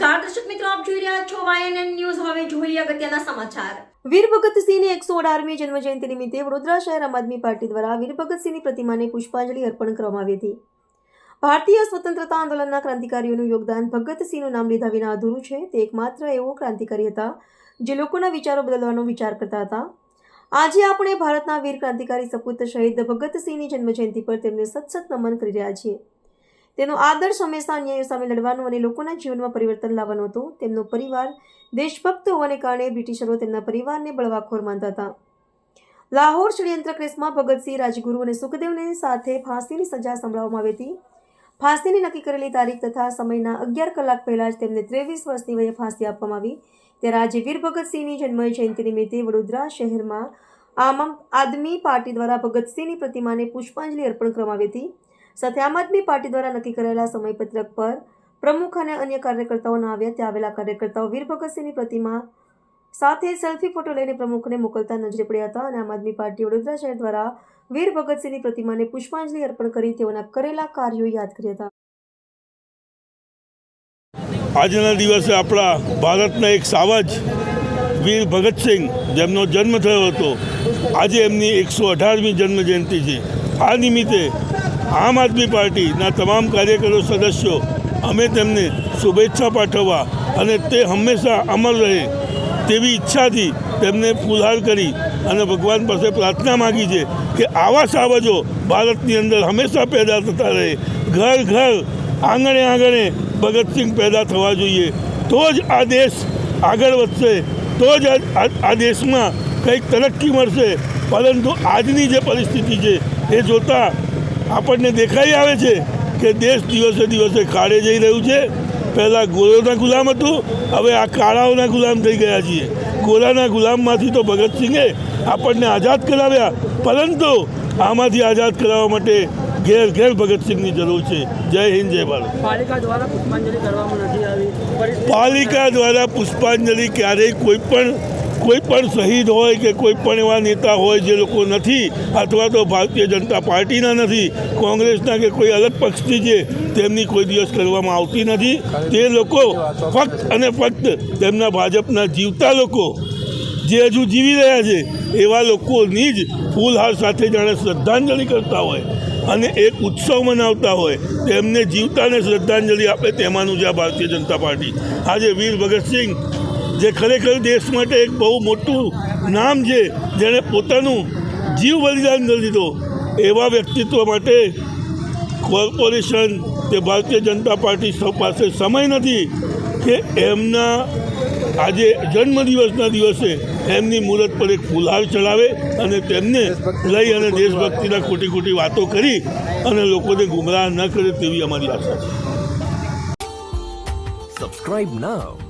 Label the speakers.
Speaker 1: રહ્યા છો YNN news હવે જોઈએ અગત્યના સમાચાર.
Speaker 2: વીર ભગતસિંહની એકસો અઢારમી જન્મજયંતિ નિમિત્તે વડોદરા શહેર આમ આદમી પાર્ટી દ્વારા વીર ભગતસિંહની પ્રતિમાને પુષ્પાંજલિ અર્પણ કરવામાં આવી હતી. ભારતીય સ્વતંત્રતા આંદોલનના ક્રાંતિકારીઓનું યોગદાન ભગતસિંહનું નામ લીધા વિના અધૂરું છે. તે એકમાત્ર એવો ક્રાંતિકારી હતા, જે લોકોના વિચારો બદલવાનો વિચાર કરતા હતા. આજે આપણે ભારતના વીર ક્રાંતિકારી સપૂત શહીદ ભગતસિંહની જન્મજયંતિ પર તેમને સતસત નમન કરી રહ્યા છીએ. તેનો આદર્શ હંમેશા અન્યાયો સામે લડવાનો અને લોકોના જીવનમાં પરિવર્તન લાવવાનો હતો. તેમનો પરિવાર દેશભક્ત હોવાને કારણે બ્રિટિશરો તેમના પરિવારને બળવાખોર માનતા હતા. લાહોર ષડયંત્ર કેસમાં ભગતસિંહ, રાજગુરુ અને સુખદેવને સાથે ફાંસીની સજા સંભળાવવામાં આવી હતી. ફાંસીની નક્કી કરેલી તારીખ તથા સમયના અગિયાર કલાક પહેલાં જ તેમને ત્રેવીસ વર્ષની વયે ફાંસી આપવામાં આવી. ત્યારે આજે વીર ભગતસિંહની જન્મ જયંતિ નિમિત્તે વડોદરા શહેરમાં આમ આદમી પાર્ટી દ્વારા ભગતસિંહની પ્રતિમાને પુષ્પાંજલિ અર્પણ કરવામાં આવી હતી. સાથે આમ આદમી પાર્ટી દ્વારા નક્કી કરેલા સમયપત્રક પર પ્રમુખ અને અન્ય કાર્યકર્તાઓ ન આવ્યા ત્યાં આવેલા કાર્યકર્તાઓ વીર ભગતસિંહની પ્રતિમા સાથે સેલ્ફી ફોટો લઈને પ્રમુખને મોકલતા નજરે પડ્યા હતા અને આમ આદમી પાર્ટી વડોદરા શહેર દ્વારા વીર ભગતસિંહની પ્રતિમાને પુષ્પાંજલિ અર્પણ કરી તેઓના કરેલા કાર્યો યાદ કર્યા હતા.
Speaker 3: આજના દિવસે આપણા ભારતના એક સાવજ વીર ભગતસિંહ જેમનો જન્મ થયો હતો, આજે એમની એકસો અઢારમી જન્મ જયંતિ છે. આ નિમિત્તે આમ આદમી પાર્ટીના તમામ કાર્યકરો સદસ્યો અમે તેમને શુભેચ્છા પાઠવવા અને તે હંમેશા અમર રહે તેવી ઈચ્છાથી તેમને ફુલહાર કરી અને ભગવાન પાસે પ્રાર્થના માગી છે કે આવા સાવજો ભારતની અંદર હંમેશા પેદા થતા રહે. ઘર ઘર આંગણે આંગણે ભગતસિંહ પેદા થવા જોઈએ. તો જ આ દેશ આગળ વધશે. તો જ આ- દેશમાં કંઈક તરક્કી મળશે. પરંતુ આજની જે પરિસ્થિતિ છે એ જોતાં આપણને દેખાઈ આવે છે કે દેશ દિવસે દિવસે કાળે જઈ રહ્યું છે. પહેલાં ગોરોના ગુલામ હતું હવે આ કાળાઓના ગુલામ થઈ ગયા છીએ. ગોરાના ગુલામમાંથી તો ભગતસિંહે આપણને આઝાદ કરાવ્યા પરંતુ આમાંથી આઝાદ કરાવવા માટે ઘેર ઘેર ભગતસિંહની જરૂર છે. જય હિન્દ જય ભારત.
Speaker 4: પાલિકા દ્વારા પુષ્પાંજલિ
Speaker 3: પાલિકા દ્વારા ક્યારેય કોઈ પણ કોઈ પણ શહીદ હોય કે કોઈ પણ એવા નેતા હોય જે લોકો નથી અથવા તો ભારતીય જનતા પાર્ટીના નથી, કોંગ્રેસના કે કોઈ અલગ પક્ષની છે તેમની કોઈ દિવસ કરવામાં આવતી નથી, તે લોકો ફક્ત અને ફક્ત તેમના ભાજપના જીવતા લોકો જે હજુ જીવી રહ્યા છે, એવા લોકોની જ ફૂલહાર સાથે જાણે શ્રદ્ધાંજલિ કરતા હોય અને એક ઉત્સવ મનાવતા હોય, તેમને જીવતાને શ્રદ્ધાંજલિ આપે તેમાંનું છે આ ભારતીય જનતા પાર્ટી. આજે વીર ભગતસિંહ જે ખરેખર દેશ માટે એક બહુ મોટું નામ છે, જેણે પોતાનું જીવ બલિદાન કરી દીધો. એવા વ્યક્તિત્વ માટે કોર્પોરેશન કે ભારતીય જનતા પાર્ટી પાસે સમય નથી કે એમના આજે જન્મદિવસના દિવસે એમની મુહૂર્ત પર એક ફુલહાર ચડાવે અને તેમને લઈ અને દેશભક્તિના ખોટી ખોટી વાતો કરી અને લોકોને ગુમરાહ ન કરે તેવી અમારી આશા છે.
Speaker 5: Subscribe now